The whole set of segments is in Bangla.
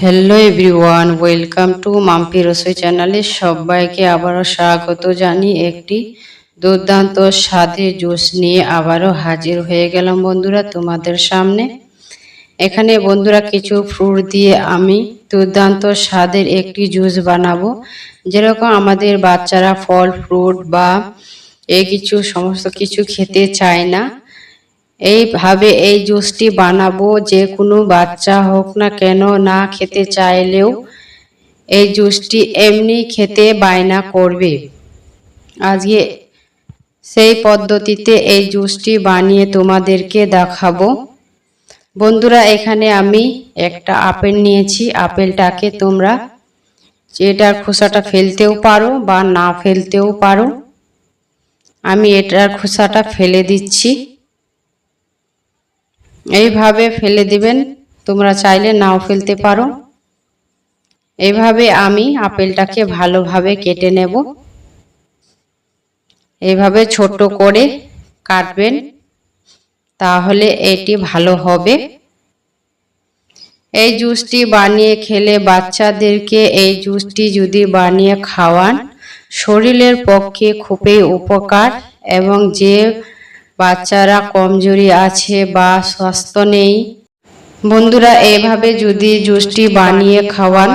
Hello everyone welcome to Mampi Rasoi চ্যানেলে সবাইকে আবারও স্বাগত জানি একটি দুর্দান্ত স্বাদের জুস নিয়ে আবারও হাজির হয়ে গেলাম বন্ধুরা তোমাদের সামনে। এখানে বন্ধুরা কিছু ফ্রুট দিয়ে আমি দুর্দান্ত স্বাদের একটি জুস বানাবো। যেরকম আমাদের বাচ্চারা ফল ফ্রুট বা এই কিছু, সমস্ত কিছু খেতে চায় না। এইভাবে এই জুসটি বানাবো, যে কোনো বাচ্চা হোক না কেন না খেতে চাইলেও এই জুসটি এমনি খেতে বায়না করবে। আজকে সেই পদ্ধতিতে এই জুসটি বানিয়ে তোমাদেরকে দেখাবো। বন্ধুরা, এখানে আমি একটা আপেল নিয়েছি। আপেলটাকে তোমরা এটার খোসাটা ফেলতেও পারো বা না ফেলতেও পারো, আমি এটার খোসাটা ফেলে দিচ্ছি। এইভাবে ফেলে দিবেন, তোমরা চাইলে নাও ফেলতে পারো। এইভাবে আমি আপেলটাকে ভালোভাবে কেটে নেব। এইভাবে ছোট করে কাটবেন, তাহলে এটি ভালো হবে। এই জুসটি বানিয়ে খেলে বাচ্চাদেরকে এই জুসটি যদি বানিয়ে খাওয়ান, শরীরের পক্ষে খুবই উপকার এবং যে বাচ্চারা কমজোরি আছে বা স্বাস্থ্য নেই, বন্ধুরা এইভাবে যদি জুসটি বানিয়ে খাওয়ান,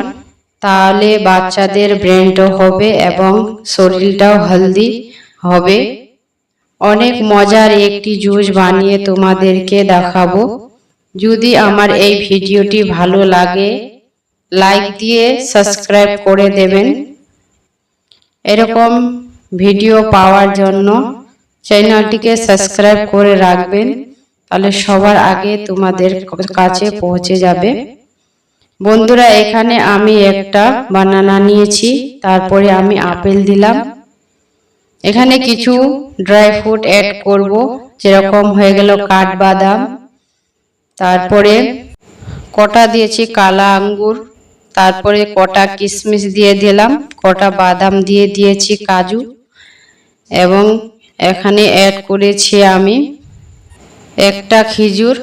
তাহলে বাচ্চাদের ব্রেনটাও হবে এবং শরীরটাও হেলদি হবে। অনেক মজার একটি জুস বানিয়ে তোমাদেরকে দেখাবো। যদি আমার এই ভিডিওটি ভালো লাগে, লাইক দিয়ে সাবস্ক্রাইব করে দেবেন। এরকম ভিডিও পাওয়ার জন্য চ্যানেলটিকে সাবস্ক্রাইব করে রাখবেন তাহলে সবার আগে তোমাদের কাছে পৌঁছে যাবে। বন্ধুরা এখানে আমি একটা বানানা নিয়েছি তারপরে আমি আপেল দিলাম। এখানে কিছু ড্রাই ফ্রুট অ্যাড করব যেরকম হয়ে গেল কাঠবাদাম। তারপরে কটা দিয়েছি কালা আঙ্গুর। তারপরে কটা কিশমিশ দিয়ে দিলাম কটা বাদাম দিয়ে দিয়েছি কাজু। এবং এখানে অ্যাড করেছি আমি একটা খিজুর।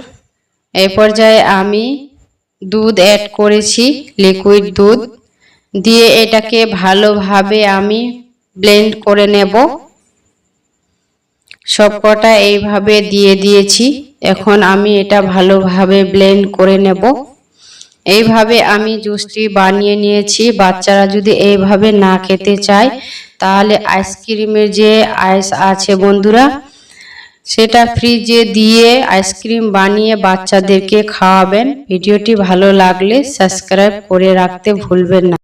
এই পর্যায়ে আমি দুধ অ্যাড করেছি লিকুইড দুধ। দিয়ে এটাকে ভালোভাবে আমি ব্লেন্ড করে নেব। সবকটা এইভাবে দিয়ে দিয়েছি। এখন আমি এটা ভালোভাবে ব্লেন্ড করে নেব। এইভাবে আমি জুসটি বানিয়ে নিয়েছি। বাচ্চারা যদি এইভাবে না খেতে চায় তাহলে আইসক্রিমের যে আইস আছে বন্ধুরা সেটা ফ্রিজে দিয়ে আইসক্রিম বানিয়ে বাচ্চাদেরকে খাওয়াবেন। ভিডিওটি ভালো লাগলে সাবস্ক্রাইব করে রাখতে ভুলবেন না।